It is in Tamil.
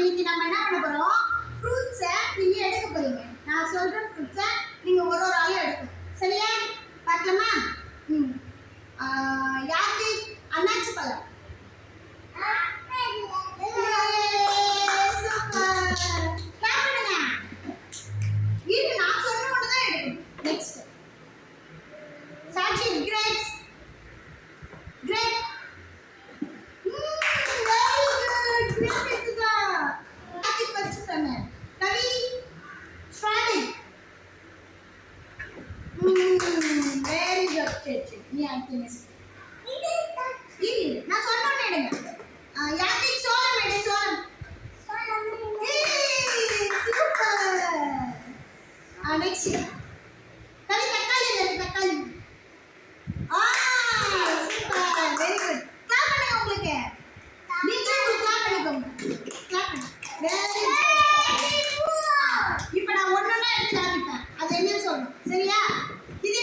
இன்னைக்கு நம்ம என்ன பண்ண போறோம் ஃப்ரூட்ஸை நீங்க எடுக்க போறீங்க நான் சொல்ற ஃப்ரூட்ஸை நீங்க ஒரு ஒரு ஆளும் எடுக்கணும் சரியா பார்க்கலாமா ம் யாருக்கு அண்ணாச்சி பழம் நான் எடுக்கணும். Grapes. Grape. very good. Grape நீ ஆக்டினிஸ்ட் நான் சொன்னோன்னு எடுங்க. யாத்திக் சோளம் எடு சோளம். சூப்பர் நெக்ஸ்ட் கவி தக்காளி இல்லை தக்காளி. ஆ சூப்பர். உங்களுக்கு நீங்களே உங்களுக்கு. கிளாப் பண்ணிக்கோங்க கிளாப் பண்ணுங்க. நான் ஒன்று அது என்னன்னு சொல்லணும் சரியா? இது